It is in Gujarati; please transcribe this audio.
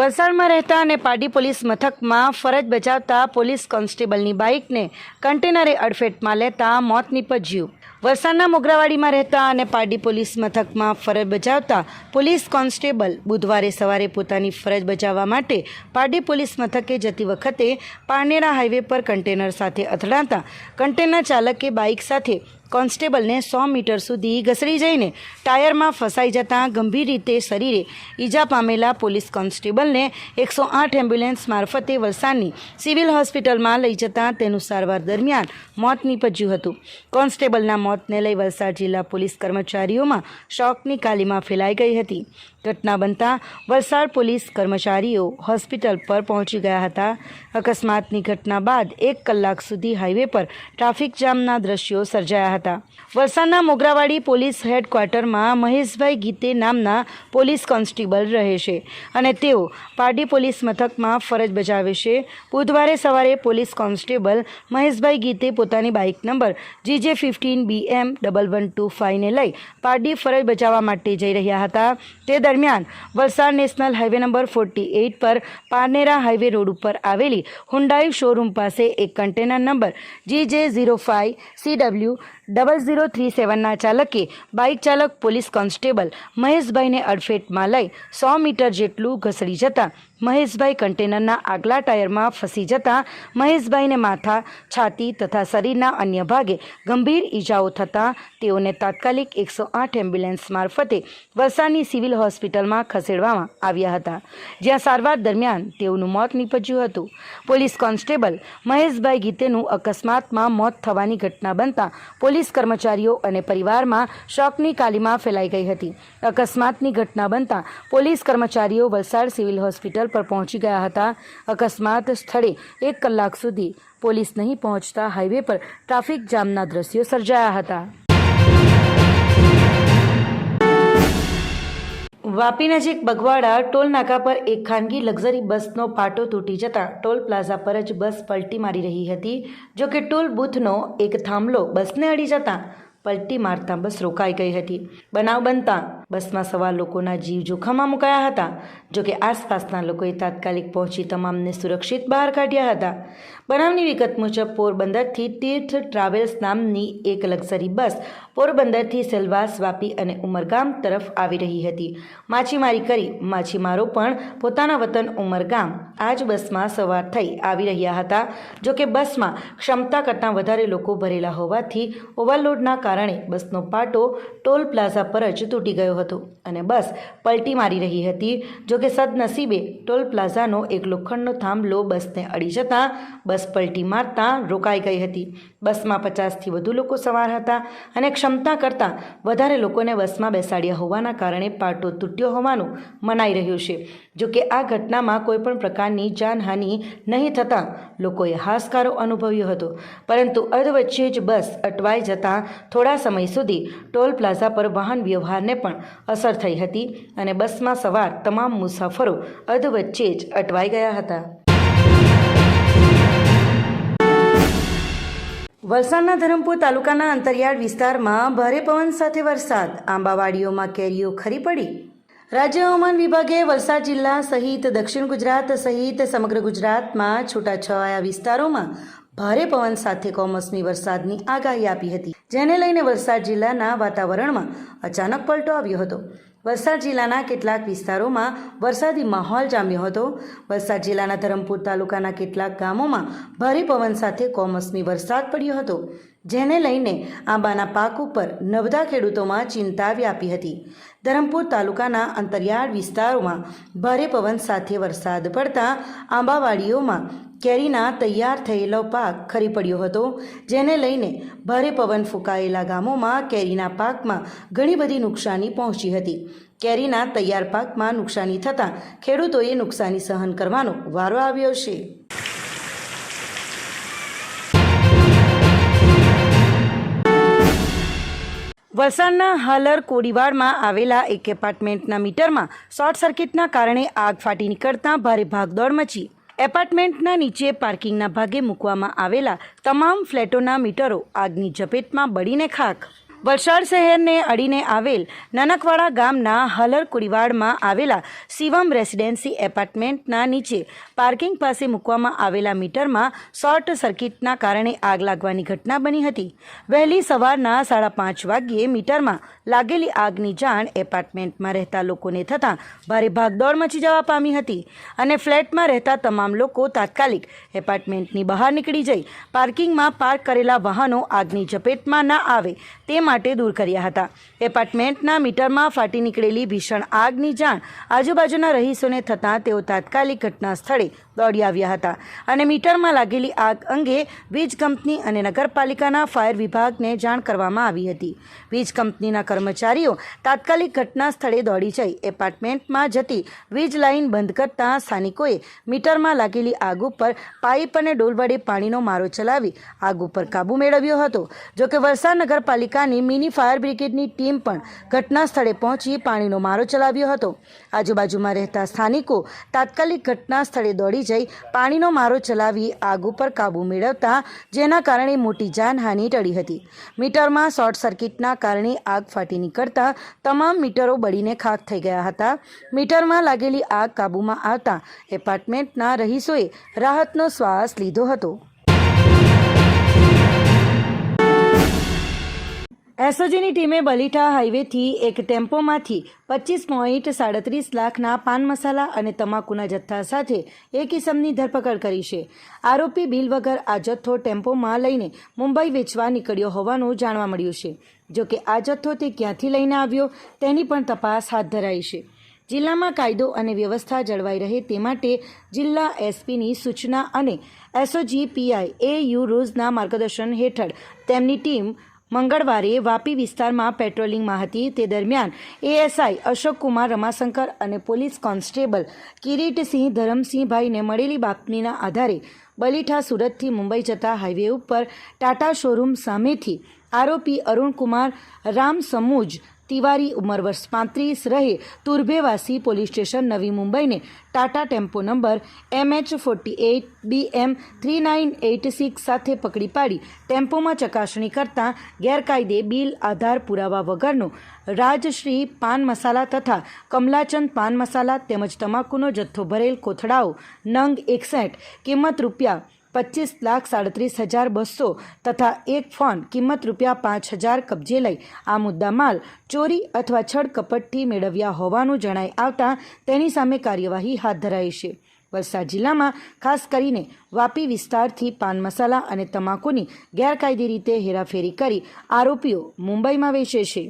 વલસાડમાં રહેતા અને પાડી પોલીસ મથકમાં ફરજ બજાવતા પોલીસ કોન્સ્ટેબલની બાઇકને કન્ટેનરે અડફેટમાં લેતા મોત નીપજ્યું. વલસાડના મોગરાવાડીમાં રહેતા અને પારડી પોલીસ મથકમાં ફરજ બજાવતા પોલીસ કોન્સ્ટેબલ બુધવારે સવારે પોતાની ફરજ બજાવવા માટે પારડી પોલીસ મથકે જતી વખતે પારનેરા હાઈવે પર કન્ટેનર સાથે અથડાતા કન્ટેનર ચાલકે બાઇક સાથે કોન્સ્ટેબલને સો મીટર સુધી ઘસડી જઈને ટાયરમાં ફસાઈ જતાં ગંભીર રીતે શરીરે ઈજા પામેલા પોલીસ કોન્સ્ટેબલને એકસો આઠ એમ્બ્યુલન્સ મારફતે વલસાડની સિવિલ હોસ્પિટલમાં લઈ જતાં તેનું સારવાર દરમિયાન મોત નીપજ્યું હતું. કોન્સ્ટેબલના મોતને લઈ વલસાડ જિલ્લા પોલીસ કર્મચારીઓમાં શોકની કાલીમાં ફેલાઈ ગઈ હતી. ઘટના બનતા વલસાડ પોલીસ કર્મચારીઓ હોસ્પિટલ પર પહોંચી ગયા હતા. અકસ્માતની ઘટના બાદ એક કલાક સુધી હાઈવે પર ટ્રાફિક જામના દ્રશ્યો સર્જાયા હતા. વલસાડના મોગરાવાડી પોલીસ હેડક્વાર્ટરમાં મહેશભાઈ ગીતે નામના પોલીસ કોન્સ્ટેબલ રહે છે અને તેઓ પારડી પોલીસ મથકમાં ફરજ બજાવે છે. બુધવારે સવારે પોલીસ કોન્સ્ટેબલ મહેશભાઈ ગીતે પોતાની bike number GJ fifteen B M double one two ફાઇવને લઈ પારડી ફરજ બજાવવા માટે જઈ રહ્યા હતા. તે દરમિયાન Valsad national highway number forty eight પર પારનેરા હાઈવે રોડ ઉપર આવેલી હુંડાઈ શોરૂમ પાસે એક container number G J zero five C W double zero three સેવનના ચાલકે બાઇક ચાલક પોલીસ કોન્સ્ટેબલ મહેશભાઈને અડફેટમાં લઈ સો મીટર જેટલું ઘસડી જતાં મહેશભાઈ કન્ટેનરના આગલા ટાયરમાં ફસી જતાં મહેશભાઈને માથા, છાતી તથા શરીરના અન્ય ભાગે ગંભીર ઈજાઓ થતાં તેઓને તાત્કાલિક એકસો આઠ એમ્બ્યુલન્સ મારફતે વલસાડની સિવિલ હોસ્પિટલમાં ખસેડવામાં આવ્યા હતા. જ્યાં સારવાર દરમિયાન તેઓનું મોત નીપજ્યું હતું. પોલીસ કોન્સ્ટેબલ મહેશભાઈ ગીતેનું અકસ્માતમાં મોત થવાની ઘટના બનતા પોલીસ કર્મચારીઓ અને પરિવારમાં શોકની કાલીમાં ફેલાઈ ગઈ હતી. અકસ્માતની ઘટના બનતા પોલીસ કર્મચારીઓ વલસાડ સિવિલ હોસ્પિટલ પર પહોંચી ગયા હતા. અકસ્માત સ્થળે એક કલાક સુધી પોલીસ નહીં પહોંચતા હાઈવે પર ટ્રાફિક જામના દ્રશ્યો સર્જાયા હતા. વાપી નજીક બગવાડા ટોલ નાકા પર એક ખાનગી લક્ઝરી બસનો પાટો તૂટી જતાં ટોલ પ્લાઝા પર જ બસ પલટી મારી રહી હતી. જો કે ટોલ બૂથનો એક થાંભલો બસને અડી જતાં પલટી મારતા બસ રોકાઈ ગઈ હતી. બનાવ બનતા બસમાં સવાર લોકોના જીવ જોખમમાં મુકાયા હતા જોકે આસપાસના લોકોએ તાત્કાલિક પહોંચી તમામને સુરક્ષિત બહાર કાઢ્યા હતા. બનાવની વિગત મુજબ, પોરબંદરથી તીર્થ ટ્રાવેલ્સ નામની એક લક્ઝરી બસ પોરબંદરથી સેલવાસ, વાપી અને ઉમરગામ તરફ આવી રહી હતી. માછીમારી કરી, માછીમારો પણ પોતાના વતન ઉમરગામ, આ જ બસમાં સવાર થઈ આવી રહ્યા હતા. જોકે બસમાં ક્ષમતા કરતાં વધારે લોકો ભરેલા હોવાથી ઓવરલોડના કારણે બસનો પાટો ટોલ પ્લાઝા પર જ તૂટી ગયો હતો. અને બસ પલટી મારી રહી હતી. જોકે સદનસીબે ટોલ પ્લાઝાનો એક લોખંડનો થાંભલો બસને અડી જતાં બસ પલટી મારતા રોકાઈ ગઈ હતી. બસમાં પચાસથી વધુ લોકો સવાર હતા અને ક્ષમતા કરતાં વધારે લોકોને બસમાં બેસાડ્યા હોવાના કારણે પાટો તૂટ્યો હોવાનું મનાઈ રહ્યું છે. જો કે આ ઘટનામાં કોઈપણ પ્રકારની જાનહાનિ નહીં થતાં લોકોએ હાશકારો અનુભવ્યો હતો. પરંતુ અધવચ્ચે જ બસ અટવાઈ જતાં થોડા સમય સુધી ટોલ પ્લાઝા પર વાહન વ્યવહારને પણ અસર થઈ હતી અને બસમાં સવાર તમામ મુસાફરો અધવચ્ચે જ અટવાઈ ગયા હતા. વલસાડના ધરમપુર તાલુકાના અંતરિયાળ વિસ્તારમાં ભારે પવન સાથે વરસાદ. આંબાવાડીઓમાં કેરીઓ ખરી પડી. રાજ્ય હવામાન વિભાગે વલસાડ જિલ્લા સહિત દક્ષિણ ગુજરાત સહિત સમગ્ર ગુજરાતમાં છૂટાછવાયા વિસ્તારોમાં ભારે પવન સાથે કમોસમી વરસાદની આગાહી આપી હતી. જેને લઈને વલસાડ જિલ્લાના વાતાવરણમાં અચાનક પલટો આવ્યો હતો. વલસાડ જિલ્લાના કેટલાક વિસ્તારોમાં વરસાદી માહોલ જામ્યો હતો. વલસાડ જિલ્લાના ધરમપુર તાલુકાના કેટલાક ગામોમાં ભારે પવન સાથે કમોસમી વરસાદ પડ્યો હતો. જેને લઈને આંબાના પાક ઉપર નવધા ખેડૂતોમાં ચિંતા વ્યાપી હતી. ધરમપુર તાલુકાના અંતરિયાળ વિસ્તારોમાં ભારે પવન સાથે વરસાદ પડતા આંબાવાડીઓમાં કેરીના તૈયાર થયેલો પાક ખરી પડ્યો હતો, જેને લઈને ભારે પવન ફૂંકાયેલા ગામોમાં કેરીના પાકમાં ઘણી બધી નુકસાની પહોંચી હતી. કેરીના તૈયાર પાકમાં નુકસાની થતાં ખેડૂતોએ નુકસાની સહન કરવાનો વારો આવ્યો છે. વલસાડના હાલર કોડીવાડમાં આવેલા એક એપાર્ટમેન્ટના મીટરમાં શોર્ટ સર્કિટના કારણે આગ ફાટી નીકળતા ભારે ભાગદોડ મચી. એપાર્ટમેન્ટના નીચે પાર્કિંગના ભાગે મૂકવામાં આવેલા તમામ ફ્લેટોના મીટરો આગની ઝપેટમાં બળીને ખાક વલસાડ શહેરને અડીને આવેલ નાનકવાડા ગામના હલર કુડીવાડમાં આવેલા શિવમ રેસિડેન્સી એપાર્ટમેન્ટના નીચે પાર્કિંગ પાસે મૂકવામાં આવેલા મીટરમાં શોર્ટ સર્કિટના કારણે આગ લાગવાની ઘટના બની હતી. વહેલી સવારના સાડા પાંચ વાગ્યે મીટરમાં લાગેલી આગની જાણ એપાર્ટમેન્ટમાં રહેતા લોકોને થતાં ભારે ભાગદોડ મચી જવા પામી હતી અને ફ્લેટમાં રહેતા તમામ લોકો તાત્કાલિક એપાર્ટમેન્ટની બહાર નીકળી જઈ પાર્કિંગમાં પાર્ક કરેલા વાહનો આગની ઝપેટમાં ના આવે તે માટે દૂર કર્યા હતા. એપાર્ટમેન્ટના મીટરમાં ફાટી નીકળેલી ભીષણ આગની જાણ આજુબાજુના રહીશોને થતાં તેઓ તાત્કાલિક ઘટના સ્થળે દોડી આવ્યા હતા અને મીટરમાં લાગેલી આગ અંગે વીજ કંપની અને નગરપાલિકાના ફાયર વિભાગને જાણ કરવામાં આવી હતી. વીજ કંપનીના કર્મચારીઓ તાત્કાલિક ઘટના સ્થળે દોડી જઈ એપાર્ટમેન્ટમાં જતી વીજ લાઇન બંધ કરતા સ્થાનિકોએ મીટરમાં લાગેલી આગ ઉપર પાઇપ અને ડોલ વડે પાણીનો મારો ચલાવી આગ ઉપર કાબૂ મેળવ્યો હતો. જોકે વલસાડ નગરપાલિકાની મિની ફાયર બ્રિગેડની ટીમ પણ ઘટના સ્થળે પહોંચી પાણીનો મારો ચલાવ્યો હતો. આજુબાજુમાં રહેતા સ્થાનિકો તાત્કાલિક ઘટના સ્થળે દોડી જઈ પાણીનો મારો ચલાવી આગ ઉપર કાબૂ મેળવતા, જેના કારણે મોટી જાનહાનિ ટળી હતી. મીટરમાં શોર્ટ સર્કિટના કારણે આગ ફાટી નીકળતા તમામ મીટરો બળીને ખાક થઈ ગયા હતા. મીટરમાં લાગેલી આગ કાબૂમાં આવતા એપાર્ટમેન્ટના રહીશોએ રાહતનો શ્વાસ લીધો હતો. એસઓજીની ટીમે બલીઠા હાઈવેથી એક ટેમ્પોમાંથી પચીસ પોઈન્ટ સાડત્રીસ લાખના પાન મસાલા અને તમાકુના જથ્થા સાથે એક ઇસમની ધરપકડ કરી છે. આરોપી બિલ વગર આ જથ્થો ટેમ્પોમાં લઈને મુંબઈ વેચવા નીકળ્યો હોવાનું જાણવા મળ્યું છે. જોકે આ જથ્થો તે ક્યાંથી લઈને આવ્યો તેની પણ તપાસ હાથ ધરાઈ છે. જિલ્લામાં કાયદો અને વ્યવસ્થા જળવાઈ રહે તે માટે જિલ્લા એસપીની સૂચના અને એસઓજી પીઆઈ એ યુ રોઝના માર્ગદર્શન હેઠળ તેમની ટીમ મંગળવારે વાપી વિસ્તારમાં પેટ્રોલિંગમાં હતી. તે દરમિયાન એએસઆઈ અશોક કુમાર રમાશંકર અને પોલીસ કોન્સ્ટેબલ કિરીટસિંહ, ધરમસિંહભાઈને મળેલી બાતમીના આધારે બલીઠા સુરતથી મુંબઈ જતા હાઈવે ઉપર ટાટા શોરૂમ સામેથી આરોપી અરુણકુમાર રામ સમુજ તિવારી ઉંમર વર્ષ પાંત્રીસ રહે, તુર્ભેવાસી પોલીસ સ્ટેશન નવી મુંબઈને, Tata tempo number MH forty eight, B M three nine eight six સાથે પકડી પાડી. ટેમ્પોમાં ચકાસણી કરતાં ગેરકાયદે બિલ, આધાર પુરાવા વગરનો રાજશ્રી પાન મસાલા તથા કમલાચંદ પાન મસાલા તેમજ તમાકુનો જથ્થો ભરેલ કોથળાઓ, નંગ એકસઠ, કિંમત રૂપિયા પચીસ લાખ સાડત્રીસ હજાર બસો તથા એક ફોન કિંમત રૂપિયા પાંચ હજાર કબજે લઈ. આ મુદ્દા માલ ચોરી અથવા છળકપટથી મેળવ્યા હોવાનું જણાઈ આવતા તેની સામે કાર્યવાહી હાથ ધરાઈ છે. વલસાડ જિલ્લામાં ખાસ કરીને વાપી વિસ્તારથી પાન મસાલા અને તમાકુની ગેરકાયદે રીતે હેરાફેરી કરી આરોપીઓ મુંબઈમાં વેચે છે.